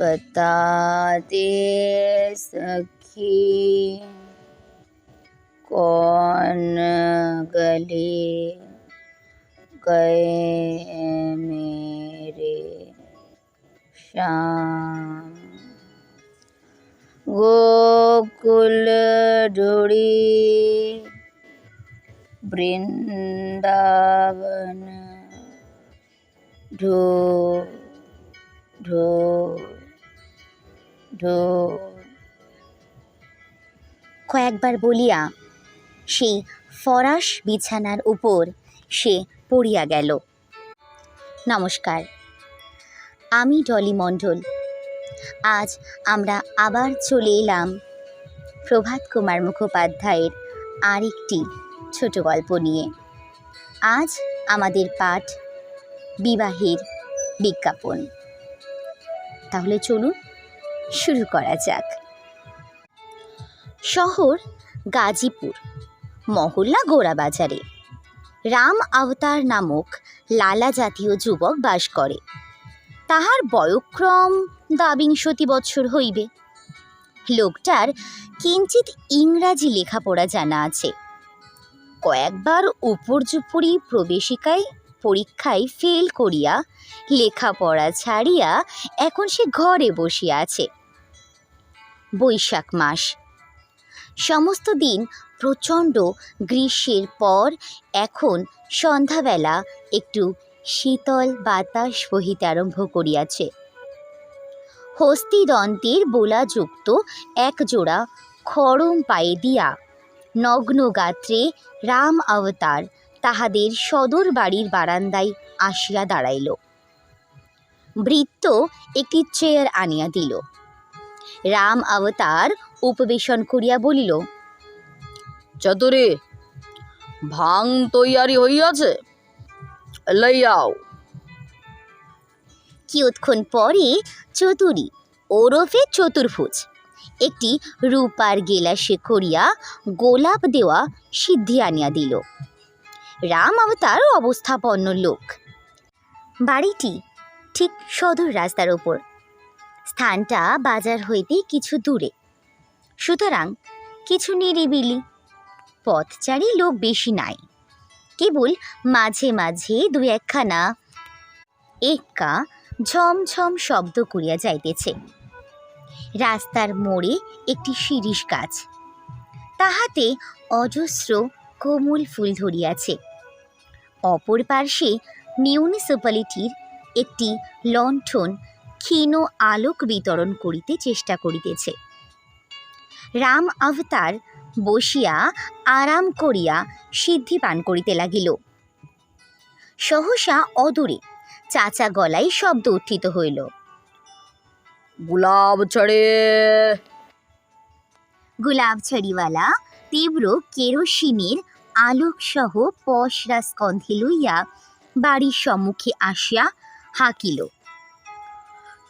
बताते सखी कौन गले गए मेरे श्याम गोकुल डोड़ी वृंदावन ढो ঢো ঢো। কয়েকবার বলিয়া সেই ফরাস বিছানার উপর সে পড়িয়া গেল। নমস্কার, আমি ডলি মণ্ডল। আজ আমরা আবার চলে এলাম প্রভাত কুমার মুখোপাধ্যায়ের আরেকটি ছোট গল্প নিয়ে। আজ আমাদের পাঠ বিবাহের বিজ্ঞাপন। তাহলে চলুন শুরু করা যাক। শহর গাজীপুর, মহল্লা গোড়াবাজারে। রাম অবতার নামক লালা জাতীয় যুবক বাস করে। তাহার বয়ক্রম দাবিংশতি বৎসর হইবে। লোকটার কিঞ্চিত ইংরাজি লেখাপড়া জানা আছে। কয়েকবার উপর্যুপরি প্রবেশিকায় পরীক্ষায় ফেল করিয়া লেখাপড়া ছাড়িয়া এখন সে ঘরে বসিয়া আছে। বৈশাখ মাস। সমস্ত দিন প্রচণ্ড গ্রীষ্মের পর এখন সন্ধ্যাবেলা একটু শীতল বাতাস বহিতে আরম্ভ করিয়াছে। হস্তিদন্তের বোলাযুক্ত এক জোড়া খড়ম পায়ে দিয়া নগ্ন গাত্রে রাম অবতার তাহাদের সদর বাড়ির বারান্দায় আসিয়া দাঁড়াইল। বৃত্ত একটি চেয়ার আনিয়া দিল। রাম অবতার উপবেশন করিয়া বলিল চতুরে ভাং তৈয়ারি হইয়াছে। লইয়াও কিয়ৎক্ষণ পরে চতুরী ওরফে চতুর্ভুজ একটি রূপার গেলাসে করিয়া গোলাপ দেওয়া সিদ্ধি আনিয়া দিল। রাম অবতার অবস্থাপন্ন লোক। বাড়িটি ঠিক সদর রাস্তার ওপর। স্থানটা বাজার হইতে কিছু দূরে। সুতরাং কিছু নিরিবিলি পথচারী লোক বেশি নাই। কেবল মাঝে মাঝে দু একখানা এক্কা ঝমঝম শব্দ করিয়া যাইতেছে। রাস্তার মোড়ে একটি শিরিষ গাছ। তাহাতে অজস্র কোমল ফুল ধরিয়াছে। অপর পার্শ্বে মিউনিসিপ্যালিটির একটি লণ্ঠন ক্ষীণ আলোক বিতরণ করিতে চেষ্টা করিতেছে। রাম অবতার বসিয়া আরাম করিয়া সিদ্ধি পান করিতে লাগিল। সহসা অদূরে চাচা গলায় শব্দ উত্থিত হইল। গুলাব ছড়ে। গুলাব ছড়িওয়ালা তীব্র কেরোসিনের আলোকসহ পশরা স্কন্ধে লইয়া বাড়ির সম্মুখে আসিয়া হাকিল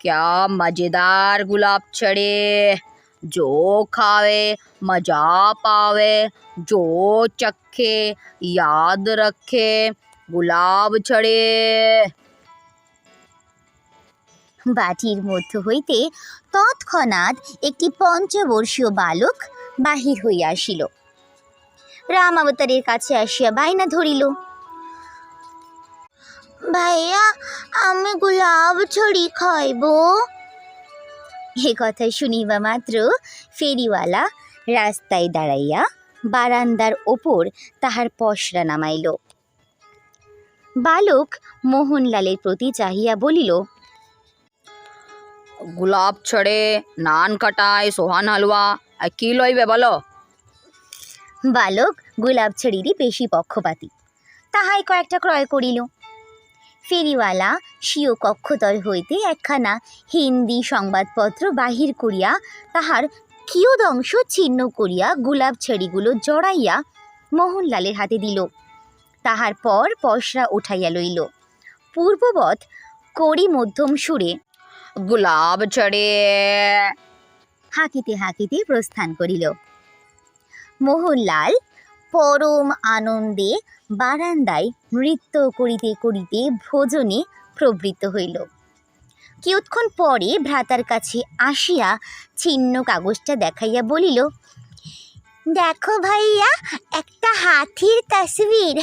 क्या मजेदार गुलाब छड़े जो खावे मजा पावे जो चखे याद रखे गुलाब छड़े বাটির মধ্য হইতে তৎক্ষণাৎ একটি পঞ্চবর্ষীয় বালক বাহির হইয়া আসিল রাম অবতারের কাছে আসিয়া বাইনা ধরিল। ভাইয়া, আমি গোলাপ ছড়ি খাইব। এ কথা শুনিবা মাত্র ফেরিওয়ালা রাস্তায় দাঁড়াইয়া বারান্দার ওপর তাহার পশরা নামাইল। বালক মোহনলালের প্রতি চাহিয়া বলিল গুলাব ছড়ে, নান কাটায়, সোহান হালুয়া কি লইবে বলো? বালক গোলাপছড়িরই বেশি পক্ষপাতী। তাহাই কয়েকটা ক্রয় করিল। ফেরিওয়ালা স্বীয় কক্ষতল হইতে একখানা হিন্দি সংবাদপত্র বাহির করিয়া তাহার কিয়দংশ ছিন্ন করিয়া গোলাপ ছেড়িগুলো জড়াইয়া মোহনলালের হাতে দিল। তাহার পর পশরা উঠাইয়া লইল। পূর্ববৎ করি মধ্যম সুরে, গোলাপ ছড়ে হাঁকিতে হাঁকিতে প্রস্থান করিল। মোহনলাল পরম আনন্দে বারান্দায় নৃত্য করিতে করিতে ভোজনে প্রবৃত্ত হইল। কিয়ৎক্ষণ পরে ভ্রাতার কাছে আসিয়া ছিন্ন কাগজটা দেখাইয়া বলিল, দেখো ভাইয়া, একটা হাতির তসবির।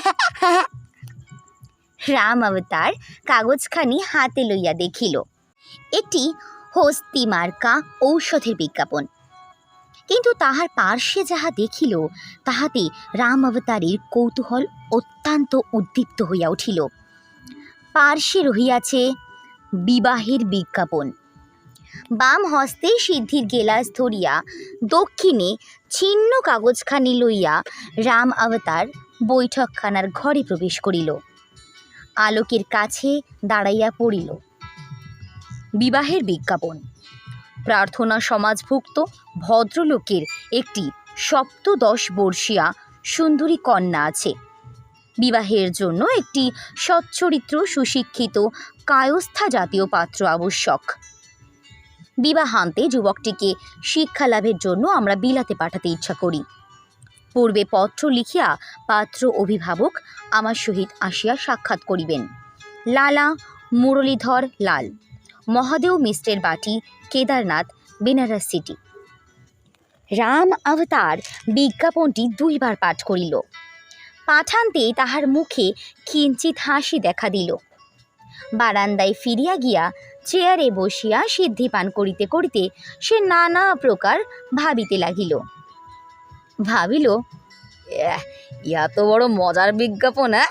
রাম অবতার কাগজখানি হাতে লইয়া দেখিল, এটি হস্তি মার্কা ঔষধের বিজ্ঞাপন। কিন্তু তাহার পার্শ্বে যাহা দেখিল, তাহাতে রাম অবতারের কৌতূহল অত্যন্ত উদ্দীপ্ত হইয়া উঠিল। পার্শ্বে রহিয়াছে বিবাহের বিজ্ঞাপন। বাম হস্তে সিদ্ধির গেলাস ধরিয়া দক্ষিণে ছিন্ন কাগজখানি লইয়া রাম অবতার বৈঠকখানার ঘরে প্রবেশ করিল। আলোকের কাছে দাঁড়াইয়া পড়িল। বিবাহের বিজ্ঞাপন। প্রার্থনা সমাজভুক্ত ভদ্রলোকের একটি সপ্তদশ বর্ষীয়া সুন্দরী কন্যা আছে। বিবাহের জন্য একটি সচ্চরিত্র সুশিক্ষিত কায়স্থা জাতীয় পাত্র আবশ্যক। বিবাহান্তে যুবকটিকে শিক্ষা লাভের জন্য আমরা বিলাতে পাঠাতে ইচ্ছা করি। পূর্বে পত্র লিখিয়া পাত্র অভিভাবক আমার সহিত আসিয়া সাক্ষাৎ করিবেন। লালা মুরলীধর লাল। মহাদেও মিশ্রের বাটি, কেদারনাথ, বেনারস সিটি। রাম অবতার বিজ্ঞাপনটি দুইবার পাঠ করিল। পাঠান্তে তাহার মুখে কিঞ্চিত হাসি দেখা দিল। বারান্দায় ফিরিয়া গিয়া চেয়ারে বসিয়া সিদ্ধি পান করিতে করিতে সে নানা প্রকার ভাবিতে লাগিল। ভাবিল ইয়া তো বড় মজার বিজ্ঞাপন হ্যাঁ?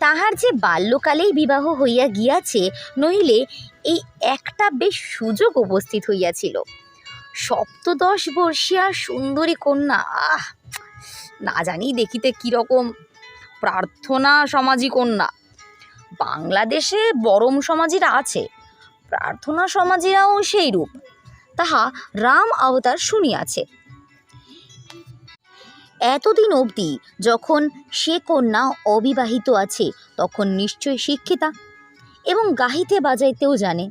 তাহার যে বাল্যকালেই বিবাহ হইয়া গিয়াছে নইলে এই একটা বেশ সুযোগ উপস্থিত হইয়াছিল। সপ্তদশ বর্ষীয়া সুন্দরী কন্যা, আহ, না জানি দেখিতে কীরকম প্রার্থনা সমাজি কন্যা। বাংলাদেশে বরম সমাজিরা আছে, প্রার্থনা সমাজিরাও সেই রূপ তাহা রাম অবতার শুনিয়াছে। এতদিন অবধি যখন সে কন্যা অবিবাহিত আছে, তখন নিশ্চয় শিক্ষিতা এবং গাহিতে বাজাইতেও জানে।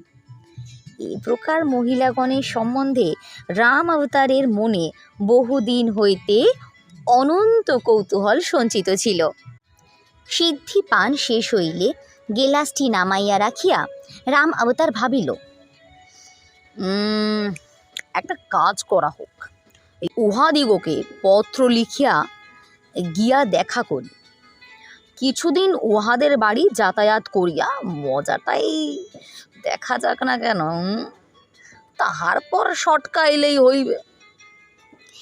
এই প্রকার মহিলাগণের সম্বন্ধে রাম অবতারের মনে বহুদিন হইতে অনন্ত কৌতূহল সঞ্চিত ছিল। সিদ্ধি পান শেষ হইলে গেলাসটি নামাইয়া রাখিয়া রাম অবতার ভাবিল একটা কাজ করা হোক। উহাদিগকে পত্র লিখিয়া গিয়া দেখা করি। কিছুদিন উহাদের বাড়ি যাতায়াত করিয়া মজাটাই দেখা যাক না কেন তাহার পর সটকাইলেই হইবে।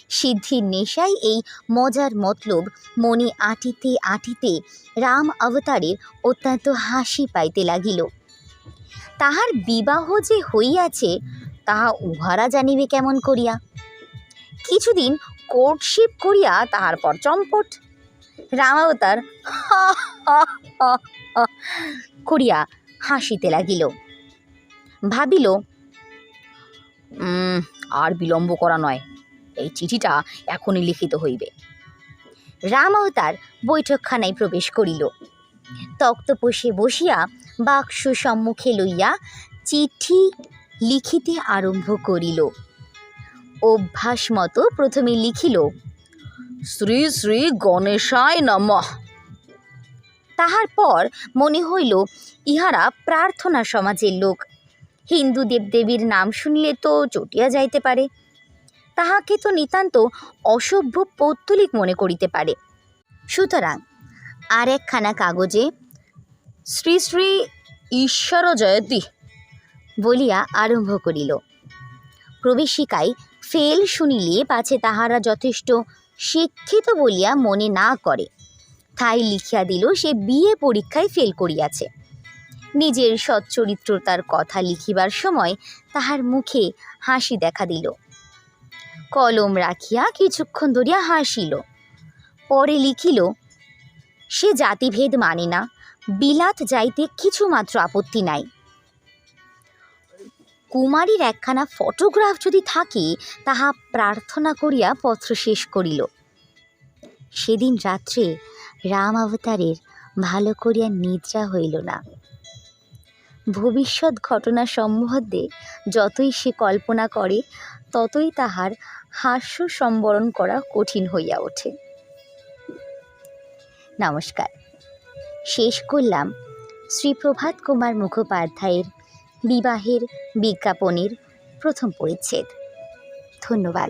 সিদ্ধির নেশায় এই মজার মতলব। মনে আটিতে আটিতে রাম অবতারের অত্যন্ত হাসি পাইতে লাগিল। তাহার বিবাহ যে হইয়াছে, তাহা উহারা জানিবে কেমন করিয়া? কিছুদিন কোর্টশিপ করিয়া তাহার পর চম্পট। রামাবতার করিয়া হাসিতে লাগিল। ভাবিল আর বিলম্ব করা নয়, এই চিঠিটা এখনই লিখিত হইবে। রাম অবতার বৈঠকখানায় প্রবেশ করিল। তক্তপোষে বসিয়া বাক্স সম্মুখে লইয়া চিঠি লিখিতে আরম্ভ করিল। অভ্যাস মতো প্রথমে লিখিল, শ্রী শ্রী গণেশায় নমঃ। তাহার পর মনে হইল, ইহারা প্রার্থনা সমাজের লোক। হিন্দু দেবদেবীর নাম শুনিলে তো চটিয়া যাইতে পারে। তাহাকে তো নিতান্ত অসভ্য পৌত্তলিক মনে করিতে পারে। সুতরাং আর একখানা কাগজে, শ্রী শ্রী ঈশ্বর জয়তী বলিয়া আরম্ভ করিল। প্রবেশিকায় ফেল শুনিলে পাছে তাহারা যথেষ্ট শিক্ষিত বলিয়া মনে না করে। তাই লিখিয়া দিল, সে বিয়ে পরীক্ষায় ফেল করিয়াছে। নিজের সচ্চরিত্রতার কথা লিখিবার সময় তাহার মুখে হাসি দেখা দিল। কলম রাখিয়া কিছুক্ষণ ধরিয়া হাসিল। পরে লিখিল, সে জাতিভেদ মানে না, বিলাত যাইতে কিছুমাত্র আপত্তি নাই। কুমারীর একখানা ফটোগ্রাফ যদি থাকে, তাহা প্রার্থনা করিয়া পত্র শেষ করিল। সেদিন রাত্রে রাম অবতারের ভালো করিয়া নিদ্রা হইল না। ভবিষ্যৎ ঘটনা সম্বন্ধে যতই সে কল্পনা করে, ততই তাহার হাস্য সম্বরণ করা কঠিন হইয়া ওঠে। নমস্কার। শেষ করলাম শ্রী প্রভাত কুমার মুখোপাধ্যায়ের বিবাহের বিজ্ঞাপনের প্রথম পরিচ্ছেদ। ধন্যবাদ।